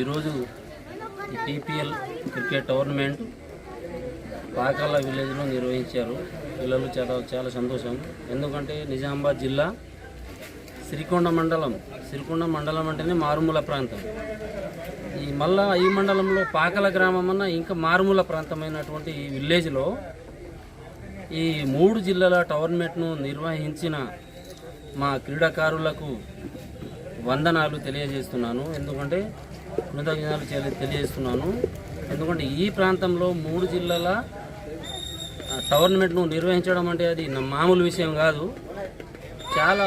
ఈరోజు ఈ cricket tournament Pakala విలేజ్లో నిర్వహించారు. పిల్లలు చాలా చాలా సంతోషం. ఎందుకంటే నిజామాబాద్ జిల్లా సిరికొండ మండలం సిరికొండ మండలం అంటేనే మారుమూల ప్రాంతం. ఈ మళ్ళా ఈ మండలంలో పాకల గ్రామం అన్న ఇంకా మారుమూల ప్రాంతమైనటువంటి ఈ విలేజ్లో ఈ మూడు జిల్లాల టోర్నమెంట్ను నిర్వహించిన మా క్రీడాకారులకు వందనాలు తెలియజేస్తున్నాను. ఎందుకంటే కృతజ్ఞతలు తెలియజేస్తున్నాను. ఎందుకంటే ఈ ప్రాంతంలో మూడు జిల్లాల టోర్నమెంట్ను నిర్వహించడం అంటే అది నా మామూలు విషయం కాదు. చాలా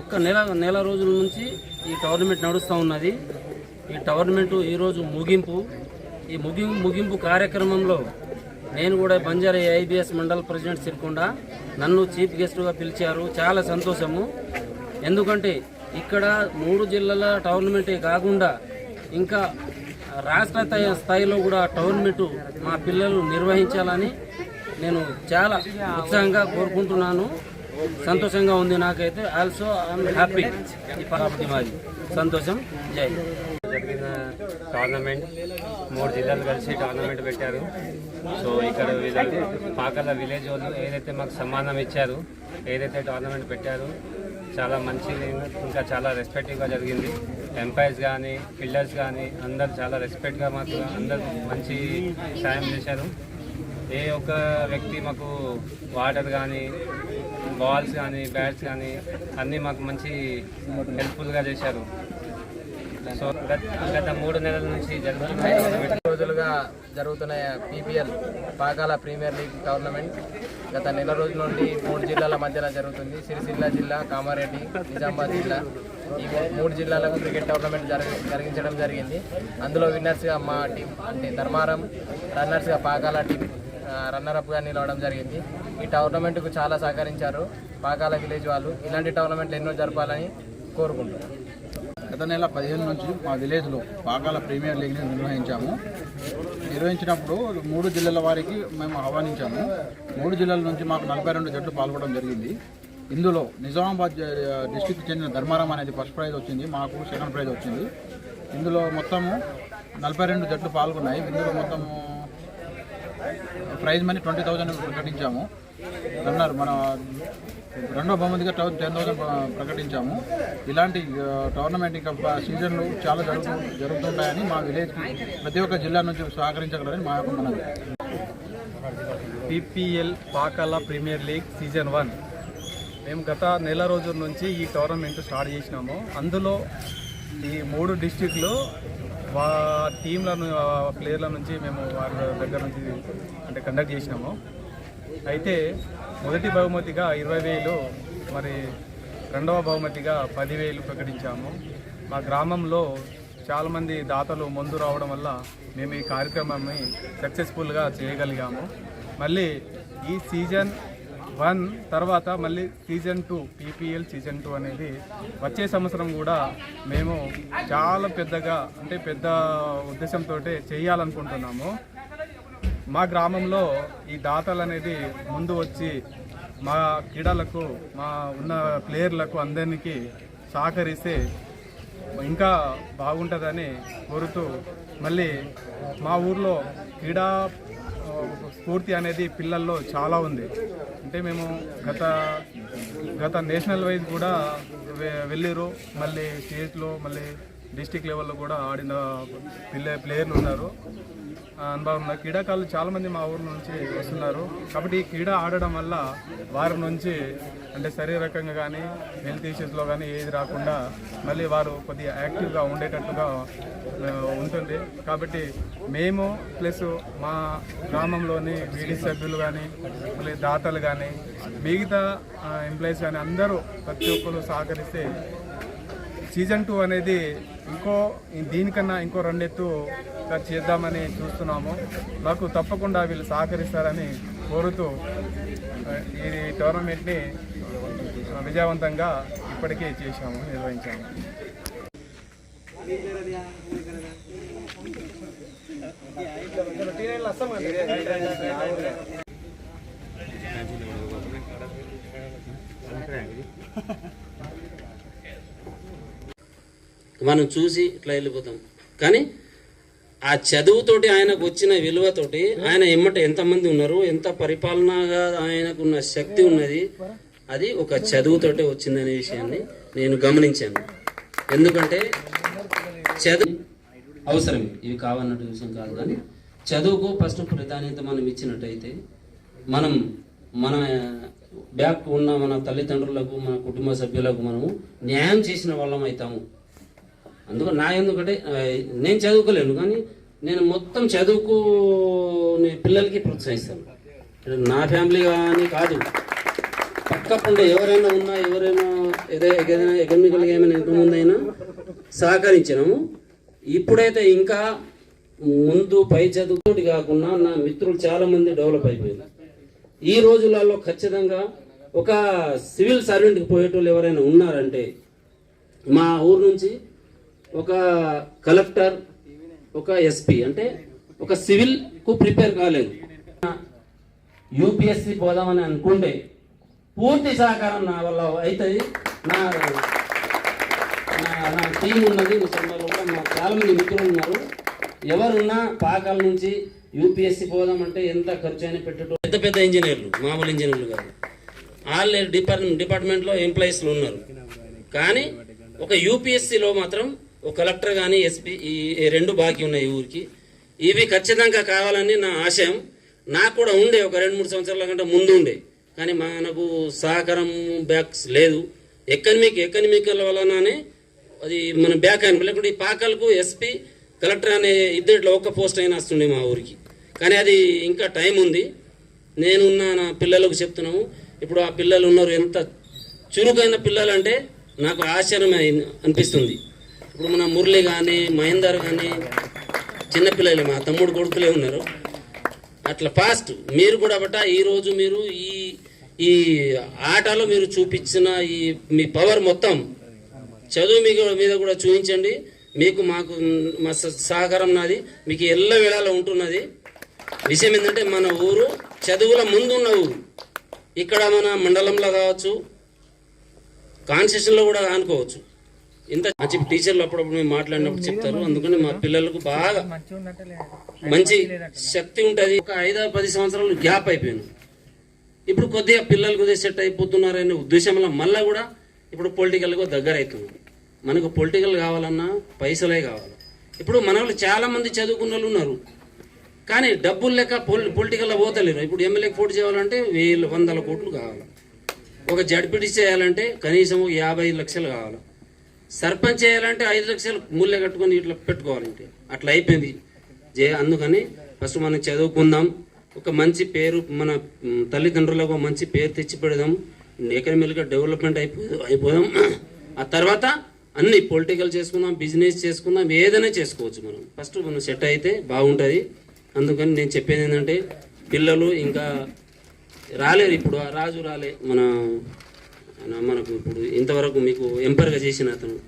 ఒక్క నెల నెల రోజుల నుంచి ఈ టోర్నమెంట్ నడుస్తూ ఉన్నది. ఈ టోర్నమెంట్ ఈరోజు ముగింపు. ఈ ముగింపు ముగింపు కార్యక్రమంలో నేను కూడా బంజారా ఐబిఎస్ మండల్ ప్రెసిడెంట్ సిరికొండ నన్ను చీఫ్ గెస్ట్గా పిలిచారు. చాలా సంతోషము. ఎందుకంటే ఇక్కడ మూడు జిల్లాల టోర్నమెంటే కాకుండా ఇంకా రాష్ట్ర స్థాయిలో కూడా టోర్నమెంట్ మా పిల్లలు నిర్వహించాలని నేను చాలా ఉత్సాహంగా కోరుకుంటున్నాను. సంతోషంగా ఉంది నాకైతే. ఆల్సో ఐఎమ్ హ్యాపీ ఈ కాబట్టి మాది. సంతోషం. జై జరిగిన టోర్నమెంట్ మూడు జిల్లాలు కలిసి టోర్నమెంట్ పెట్టారు. సో ఇక్కడ వీళ్ళు పాకల విలేజ్ వాళ్ళు ఏదైతే మాకు సమ్మానం ఇచ్చారు ఏదైతే టోర్నమెంట్ పెట్టారు చాలా మంచి ఇంకా చాలా రెస్పెక్టివ్గా జరిగింది. ఎంపైర్స్ కానీ ఫీల్డర్స్ కానీ అందరు చాలా రెస్పెక్ట్గా మాకు అందరు మంచి సాయం చేశారు. ఏ ఒక్క వ్యక్తి మాకు వాటర్ కానీ బాల్స్ కానీ బ్యాట్స్ కానీ అన్నీ మాకు మంచి హెల్ప్ఫుల్గా చేశారు. సో గత గత మూడు నెలల నుంచి జరుగుతున్నాయి. రోజులుగా జరుగుతున్న PPL Pakala premier league tournament. గత నెల రోజుల నుండి మూడు జిల్లాల మధ్యన జరుగుతుంది. సిరిసిల్ల జిల్లా కామారెడ్డి నిజామాబాద్ జిల్లా. ఈ మూడు జిల్లాలకు క్రికెట్ టోర్నమెంట్ జరగ జరిగించడం జరిగింది. అందులో విన్నర్స్గా మా టీం అంటే ధర్మారం రన్నర్స్గా పాకాల టీం రన్నరప్గా నిలవడం జరిగింది. ఈ టోర్నమెంట్కు చాలా సహకరించారు పాకాల విలేజ్ వాళ్ళు. ఇలాంటి టోర్నమెంట్లు ఎన్నో జరపాలని కోరుకుంటున్నాను గత నెల పదిహేను నుంచి మా విలేజ్లో పాకాల ప్రీమియర్ లీగ్ని నిర్వహించాము. నిర్వహించినప్పుడు మూడు జిల్లాల వారికి మేము ఆహ్వానించాము. మూడు జిల్లాల నుంచి మాకు నలభై రెండు జట్లు పాల్గొనడం జరిగింది. ఇందులో నిజామాబాద్ డిస్టిక్ చెందిన ధర్మారం అనేది ఫస్ట్ ప్రైజ్ వచ్చింది. మాకు సెకండ్ ప్రైజ్ వచ్చింది. ఇందులో మొత్తము నలభై రెండు జట్లు పాల్గొన్నాయి. ఇందులో మొత్తము ప్రైజ్ మనీ ట్వంటీ థౌజండ్ ప్రకటించాము రన్నర్ మన రెండో బహుమతిగా టెన్ థౌసండ్ ప్రకటించాము. ఇలాంటి టోర్నమెంట్ ఇంకా సీజన్లు చాలా జరుగుతూ జరుగుతుంటాయని మా విలేజ్కి ప్రతి ఒక్క జిల్లా నుంచి సహకరించగలరని మా యొక్క మనవి. PPL Pakala premier league season one. మేము గత నెల రోజుల నుంచి ఈ టోర్నమెంట్ స్టార్ట్ చేసినాము. అందులో ఈ మూడు డిస్టిక్లు వా టీంల ప్లేయర్ల నుంచి మేము వారి దగ్గర నుంచి అంటే కండక్ట్ చేసినాము. అయితే మొదటి బహుమతిగా ఇరవై వేలు మరి రెండవ బహుమతిగా పదివేలు ప్రకటించాము. మా గ్రామంలో చాలామంది దాతలు ముందు రావడం వల్ల మేము ఈ కార్యక్రమాన్ని సక్సెస్ఫుల్గా చేయగలిగాము. మళ్ళీ ఈ సీజన్ వన్ తర్వాత మళ్ళీ season two PPL season two అనేది వచ్చే సంవత్సరం కూడా మేము చాలా పెద్దగా అంటే పెద్ద ఉద్దేశంతో చేయాలనుకుంటున్నాము. మా గ్రామంలో ఈ దాతలు అనేది ముందు వచ్చి మా క్రీడలకు మా ఉన్న ప్లేయర్లకు అందరికీ సహకరిస్తే ఇంకా బాగుంటుందని కోరుతూ మళ్ళీ మా ఊర్లో క్రీడా స్ఫూర్తి అనేది పిల్లల్లో చాలా ఉంది. అంటే మేము గత గత నేషనల్ వైజ్ కూడా వె- వెళ్ళిరు మళ్ళీ స్టేట్లో మళ్ళీ డిస్టిక్ లెవెల్లో కూడా ఆడిన పిల్లే ప్లేయర్లు ఉన్నారు. అనుభవం ఉన్న క్రీడాకారులు చాలామంది మా ఊరు నుంచి వస్తున్నారు. కాబట్టి ఈ క్రీడ ఆడడం వల్ల వారి నుంచి అంటే శారీరకంగా కానీ హెల్త్ ఇష్యూస్లో కానీ ఏది రాకుండా మళ్ళీ వారు కొద్దిగా యాక్టివ్గా ఉండేటట్టుగా ఉంటుంది. కాబట్టి మేము ప్లస్ మా గ్రామంలోని వీడి సభ్యులు కానీ మళ్ళీ దాతలు కానీ మిగతా ఎంప్లాయీస్ కానీ అందరూ ప్రతి ఒక్కరు సహకరిస్తే సీజన్ టూ అనేది ఇంకో దీనికన్నా ఇంకో రెండెత్తు చేద్దామని చూస్తున్నాము. మాకు తప్పకుండా వీళ్ళు సహకరిస్తారని కోరుతూ ఈ టోర్నమెంట్ని విజయవంతంగా ఇప్పటికే చేశాము నిర్వహించాము. మనం చూసి ఇట్లా వెళ్ళిపోతాం. కానీ ఆ చదువుతోటి ఆయనకు వచ్చిన విలువతోటి ఆయన ఎమ్మట ఎంతమంది ఉన్నారు ఎంత పరిపాలనగా ఆయనకున్న శక్తి ఉన్నది అది ఒక చదువుతోటే వచ్చిందనే విషయాన్ని నేను గమనించాను. ఎందుకంటే చదువు అవసరం ఇవి కావాలన్నట్టు విషయం కాదు కానీ చదువుకు ఫస్ట్ ప్రాధాన్యత మనం ఇచ్చినట్టయితే మనం మన బ్యాక్ ఉన్న మన తల్లిదండ్రులకు మన కుటుంబ సభ్యులకు మనము న్యాయం చేసిన వాళ్ళం అవుతాము. అందుకు నా ఎందుకంటే నేను చదువుకోలేను కానీ నేను మొత్తం చదువుకుని పిల్లలకి ప్రోత్సహిస్తాను. నా ఫ్యామిలీ కానీ కాదు. పక్కకుండా ఎవరైనా ఉన్నా ఎవరైనా ఏదో ఏదైనా ఎకనామికల్గా ఏమైనా ఎంతమందైనా సహకరించినాము. ఇప్పుడైతే ఇంకా ముందు పై చదువుతోటి కాకుండా నా మిత్రులు చాలా మంది డెవలప్ అయిపోయారు. ఈ రోజులలో ఖచ్చితంగా ఒక సివిల్ సర్వెంట్కి పోయేటోళ్ళు ఎవరైనా ఉన్నారంటే మా ఊరు నుంచి ఒక కలెక్టర్ ఒక ఎస్పీ అంటే ఒక సివిల్కు ప్రిపేర్ కాలేదు. యూపీఎస్సి పోదామని అనుకుంటే పూర్తి సహకారం నా వల్ల అవుతుంది. నా నా- టీం ఉన్నది ముసలిలో మా చాలా మంది మిత్రులు ఉన్నారు. ఎవరున్నా పాకాల నుంచి యూపీఎస్సి పోదామంటే ఎంత ఖర్చు అయినా పెట్టడం పెద్ద పెద్ద ఇంజనీర్లు మామూలు ఇంజనీర్లు కాదు. వాళ్ళే డిపార్ట్మెంట్ డిపార్ట్మెంట్లో ఎంప్లాయీస్లు ఉన్నారు. కానీ ఒక యూపీఎస్సిలో మాత్రం కలెక్టర్ కానీ ఎస్పీ ఈ రెండు బాకీ ఉన్నాయి ఈ ఊరికి. ఇవి ఖచ్చితంగా కావాలని నా ఆశయం. నాకు కూడా ఉండే ఒక రెండు మూడు సంవత్సరాల కంటే ముందు ఉండే. కానీ మనకు సహకారం బ్యాక్స్ లేదు. ఎకనమిక్ ఎకనమికల్ వలననే అది మన బ్యాక్ అయిన లేకుంటే ఈ పాకలకు ఎస్పీ కలెక్టర్ అనే ఇద్దరిలో ఒక్క పోస్ట్ అయినా వస్తుండే మా ఊరికి. కానీ అది ఇంకా టైం ఉంది. నేనున్న నా పిల్లలకు చెప్తున్నాము. ఇప్పుడు ఆ పిల్లలు ఉన్నారు ఎంత చురుకైన పిల్లలు అంటే నాకు ఆశ్చర్యం అనిపిస్తుంది. ఇప్పుడు మన మురళి కానీ మహేందర్ కానీ చిన్నపిల్లలు మా తమ్ముడు కొడుకులే ఉన్నారు. అట్లా ఫాస్ట్ మీరు కూడా బట్ట ఈరోజు మీరు ఈ ఈ ఆటలో మీరు చూపించిన ఈ మీ పవర్ మొత్తం చదువు మీ మీద కూడా చూపించండి. మీకు మాకు మా సహకారం నాది. మీకు ఎల్ల వేళలో ఉంటున్నది. విషయం ఏంటంటే మన ఊరు చదువుల ముందున్న ఊరు. ఇక్కడ మన మండలంలో కావచ్చు కాన్స్టిట్యూషన్లో కూడా అనుకోవచ్చు. ఇంత మంచి టీచర్లు అప్పుడప్పుడు మేము మాట్లాడినప్పుడు చెప్తారు. అందుకని మా పిల్లలకు బాగా మంచి శక్తి ఉంటుంది. ఒక ఐదు పది సంవత్సరాలు గ్యాప్ అయిపోయాను ఇప్పుడు కొద్దిగా పిల్లలు కొద్దిగా సెట్ అయిపోతున్నారనే ఉద్దేశంలో మళ్ళీ కూడా ఇప్పుడు పొలిటికల్గా దగ్గర అవుతున్నాం మనకు పొలిటికల్ కావాలన్నా పైసలే కావాలి. ఇప్పుడు మన వాళ్ళు చాలా మంది చదువుకున్న వాళ్ళు ఉన్నారు. కానీ డబ్బులు లెక్క పొలి పొలిటికల్లో పోతలేరు. ఇప్పుడు ఎమ్మెల్యేకి పోటీ చేయాలంటే వేలు వందల కోట్లు కావాలి. ఒక జడ్పీటీ చేయాలంటే కనీసం యాభై లక్షలు కావాలి. సర్పంచ్ చేయాలంటే ఐదు లక్షలు మూల్య కట్టుకొని ఇట్లా పెట్టుకోవాలంటే. అట్లా అయిపోయింది. జే అందుకని ఫస్ట్ మనం చదువుకుందాం. ఒక మంచి పేరు మన తల్లిదండ్రులకు మంచి పేరు తెచ్చి పెడదాం. ఎకనమిక్గా డెవలప్మెంట్ అయిపో అయిపోదాం. ఆ తర్వాత అన్ని పొలిటికల్ చేసుకుందాం బిజినెస్ చేసుకుందాం ఏదైనా చేసుకోవచ్చు మనం. ఫస్ట్ మనం సెట్ అయితే బాగుంటుంది. అందుకని నేను చెప్పేది ఏంటంటే పిల్లలు ఇంకా రాలేరు ఇప్పుడు. ఆ రాజు రాలే మన మనకు ఇప్పుడు ఇంతవరకు మీకు ఎంపర్గా చేసిన అతను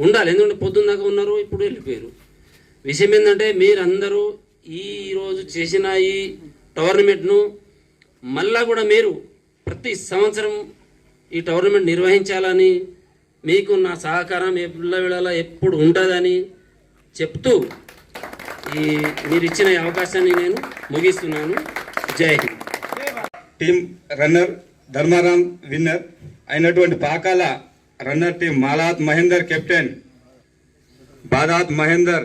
ఉండాలి. ఎందుకంటే పొద్దున్న దాకా ఉన్నారు ఇప్పుడు వెళ్ళిపోయారు. విషయం ఏంటంటే మీరందరూ ఈరోజు చేసిన ఈ టోర్నమెంట్ను మళ్ళా కూడా మీరు ప్రతి సంవత్సరం ఈ టోర్నమెంట్ నిర్వహించాలని మీకు నా సహకారం ఎప్పుడు వేళలా ఎప్పుడు ఉంటుందని చెప్తూ ఈ మీరు ఇచ్చిన అవకాశాన్ని నేను ముగిస్తున్నాను. Jai Hind. Team runner Dharmaram winner అయినటువంటి Pakala runner team Malath Mahender captain Badath Mahender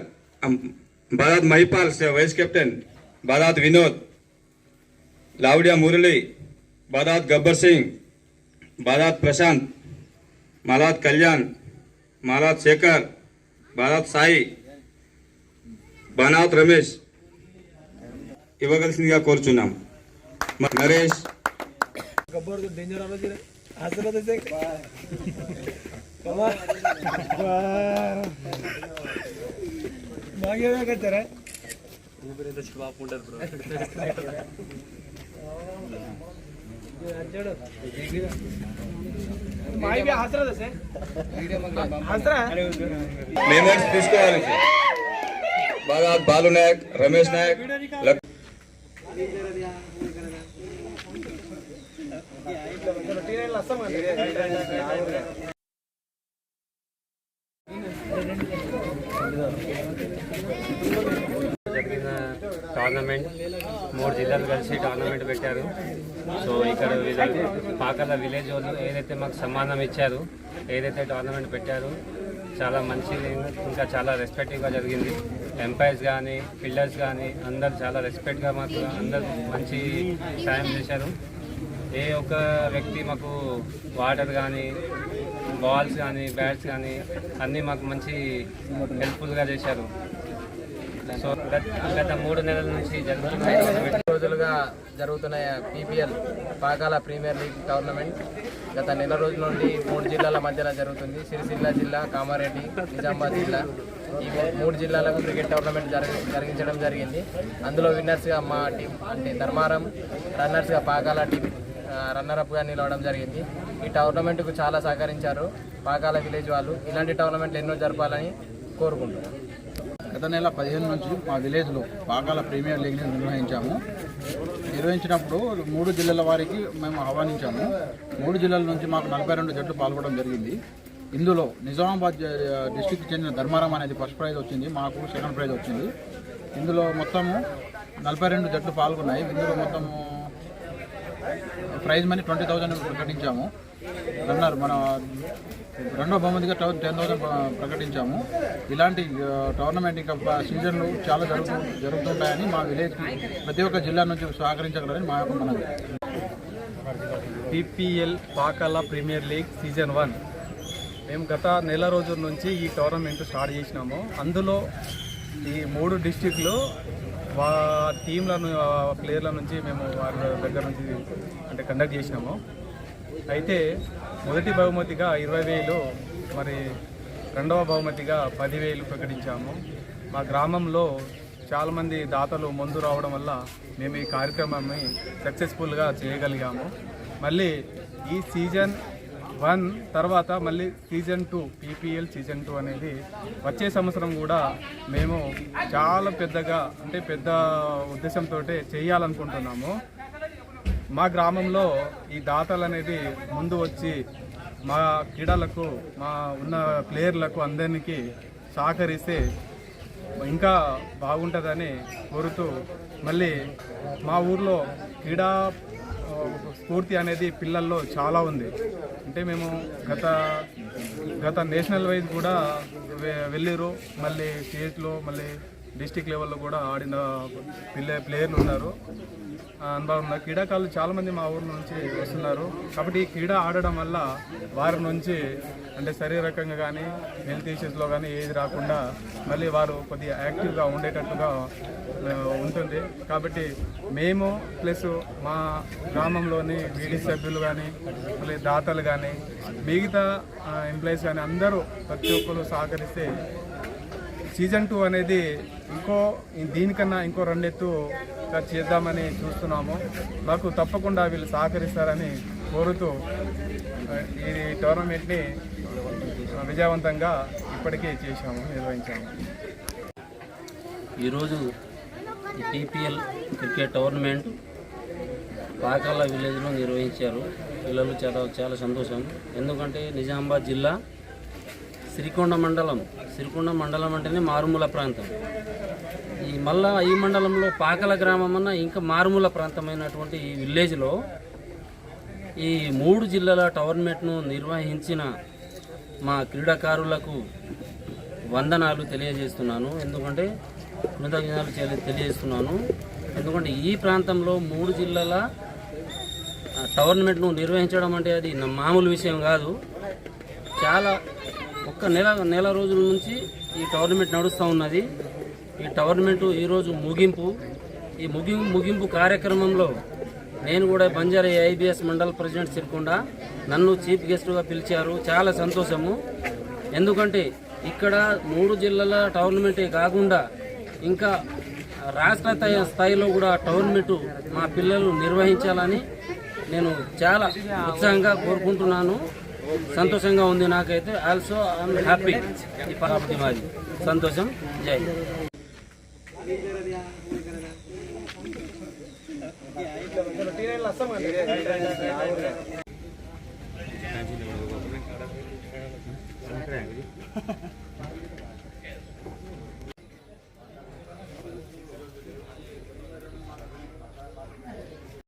Badath Mahipal vice captain Badath Vinod Lavudiya Murali Badath Gabbar Singh Badath Prashanth Malath Kalyan Malath Shekhar Badath Sai Banath Ramesh ఇవ్వగలిసిందిగా కోరుచున్నాం. నరేష్ మ- Naresh manage తీసుకోవాలి బాగా Balu Naik Ramesh Naik luck- జరిగిన tournament మూడు జిల్లాలు కలిసి tournament పెట్టారు. So ఇక్కడ పాకల విలేజ్ వాళ్ళు ఏదైతే మాకు సమానం ఇచ్చారు ఏదైతే టోర్నమెంట్ పెట్టారు చాలా మంచిది ఇంకా చాలా రెస్పెక్టివ్గా జరిగింది. ఎంపైర్స్ కానీ ఫీల్డర్స్ కానీ అందరు చాలా రెస్పెక్ట్గా మాకు అందరు మంచి సాయం చేశారు. ఏ ఒక్క వ్యక్తి మాకు వాటర్ కానీ బాల్స్ కానీ బ్యాట్స్ కానీ అన్నీ మాకు మంచి హెల్ప్ఫుల్గా చేశారు. సో గత గత మూడు నెలల నుంచి జరుగుతున్న రోజులుగా జరుగుతున్న PPL Pakala premier league tournament గత నెల రోజుల నుండి మూడు జిల్లాల మధ్యన జరుగుతుంది. సిరిసిల్ల జిల్లా కామారెడ్డి నిజామాబాద్ జిల్లా. ఈ మూడు జిల్లాలకు క్రికెట్ టోర్నమెంట్ జరిగించడం జరిగింది. అందులో విన్నర్స్గా మా టీం అంటే ధర్మారం రన్నర్స్గా పాకాల టీం రన్నరప్గా నిలవడం జరిగింది. ఈ టోర్నమెంట్కు చాలా సహకరించారు పాకాల విలేజ్ వాళ్ళు. ఇలాంటి టోర్నమెంట్లు ఎన్నో జరపాలని కోరుకుంటున్నాను గత నెల పదిహేను నుంచి మా విలేజ్లో పాకాల ప్రీమియర్ లీగ్ని నిర్వహించాము. నిర్వహించినప్పుడు మూడు జిల్లాల వారికి మేము ఆహ్వానించాము. మూడు జిల్లాల నుంచి మాకు నలభై రెండు జట్లు పాల్గొనడం జరిగింది. ఇందులో నిజామాబాద్ డిస్టిక్ చెందిన ధర్మారం అనేది ఫస్ట్ ప్రైజ్ వచ్చింది. మాకు సెకండ్ ప్రైజ్ వచ్చింది. ఇందులో మొత్తము నలభై రెండు జట్లు పాల్గొన్నాయి. ఇందులో మొత్తము ప్రైజ్ మనీ ట్వంటీ థౌజండ్ ప్రకటించాము. రన్నర్ మన రెండో బహుమతిగా టెన్ థౌసండ్ ప్రకటించాము. ఇలాంటి టోర్నమెంట్ ఇంకా సీజన్లు చాలా జరుగుతూ జరుగుతుంటాయని మా విలేజ్కి ప్రతి ఒక్క జిల్లా నుంచి సహకరించగలరని మా యొక్క మనవి. PPL Pakala premier league season one. మేము గత నెల రోజుల నుంచి ఈ టోర్నమెంట్ స్టార్ట్ చేసినాము. అందులో ఈ మూడు డిస్టిక్లు వా టీంలను ప్లేయర్ల నుంచి మేము వారి దగ్గర నుంచి అంటే కండక్ట్ చేసినాము. అయితే మొదటి బహుమతిగా ఇరవై వేలు మరి రెండవ బహుమతిగా పదివేలు ప్రకటించాము. మా గ్రామంలో చాలామంది దాతలు ముందు రావడం వల్ల మేము ఈ కార్యక్రమాన్ని సక్సెస్ఫుల్గా చేయగలిగాము. మళ్ళీ ఈ సీజన్ వన్ తర్వాత మళ్ళీ season two PPL season two అనేది వచ్చే సంవత్సరం కూడా మేము చాలా పెద్దగా అంటే పెద్ద ఉద్దేశంతో చేయాలనుకుంటున్నాము. మా గ్రామంలో ఈ దాతలు అనేది ముందు వచ్చి మా క్రీడలకు మా ఉన్న ప్లేయర్లకు అందరికీ సహకరిస్తే ఇంకా బాగుంటుందని కోరుతూ మళ్ళీ మా ఊర్లో క్రీడా స్ఫూర్తి అనేది పిల్లల్లో చాలా ఉంది. అంటే మేము గత గత నేషనల్ వైజ్ కూడా వె- వెళ్ళిరు మళ్ళీ స్టేట్లో మళ్ళీ డిస్టిక్ లెవెల్లో కూడా ఆడిన పిల్లే ప్లేయర్లు ఉన్నారు. అనుభవం ఉన్న క్రీడాకారులు చాలామంది మా ఊరు నుంచి వస్తున్నారు. కాబట్టి ఈ క్రీడ ఆడడం వల్ల వారి నుంచి అంటే శారీరకంగా కానీ హెల్త్ ఇష్యూస్లో కానీ ఏది రాకుండా మళ్ళీ వారు కొద్దిగా యాక్టివ్గా ఉండేటట్టుగా ఉంటుంది. కాబట్టి మేము ప్లస్ మా గ్రామంలోని వీడి సభ్యులు కానీ మళ్ళీ దాతలు కానీ మిగతా ఎంప్లాయీస్ కానీ అందరూ ప్రతి ఒక్కరు సహకరిస్తే సీజన్ టూ అనేది ఇంకో దీనికన్నా ఇంకో రెండెత్తు చేద్దామని చూస్తున్నాము. మాకు తప్పకుండా వీళ్ళు సహకరిస్తారని కోరుతూ ఈ టోర్నమెంట్ని విజయవంతంగా ఇప్పటికే చేశాము నిర్వహించాము. ఈరోజు టీపీఎల్ క్రికెట్ టోర్నమెంట్ పాకాల విలేజ్లో నిర్వహించారు. పిల్లలు చాలా చాలా సంతోషం. ఎందుకంటే నిజామాబాద్ జిల్లా సిరికొండ మండలం సిరికొండ మండలం అంటేనే మారుమూల ప్రాంతం. ఈ మళ్ళా ఈ మండలంలో పాకల గ్రామం అన్న ఇంకా మారుమూల ప్రాంతమైనటువంటి ఈ విలేజ్లో ఈ మూడు జిల్లాల టోర్నమెంట్ను నిర్వహించిన మా క్రీడాకారులకు వందనాలు తెలియజేస్తున్నాను. ఎందుకంటే కృతజ్ఞతలు తెలియజేస్తున్నాను. ఎందుకంటే ఈ ప్రాంతంలో మూడు జిల్లాల టోర్నమెంట్ను నిర్వహించడం అంటే అది మామూలు విషయం కాదు. చాలా ఒక్క నెల నెల రోజుల నుంచి ఈ టోర్నమెంట్ నడుస్తూ ఉన్నది. ఈ టోర్నమెంట్ ఈరోజు ముగింపు. ఈ ముగింపు ముగింపు కార్యక్రమంలో నేను కూడా బంజారా ఐబిఎస్ మండల్ ప్రెసిడెంట్ సిరికొండ. నన్ను చీఫ్ గెస్ట్గా పిలిచారు. చాలా సంతోషము. ఎందుకంటే ఇక్కడ మూడు జిల్లాల టోర్నమెంటే కాకుండా ఇంకా రాష్ట్ర స్థాయిలో కూడా టోర్నమెంట్ మా పిల్లలు నిర్వహించాలని నేను చాలా ఉత్సాహంగా కోరుకుంటున్నాను. సంతోషంగా ఉంది నాకైతే. ఆల్సో ఐఎమ్ హ్యాపీ ఈ కాబట్టి మాది. సంతోషం. జై. హింద్.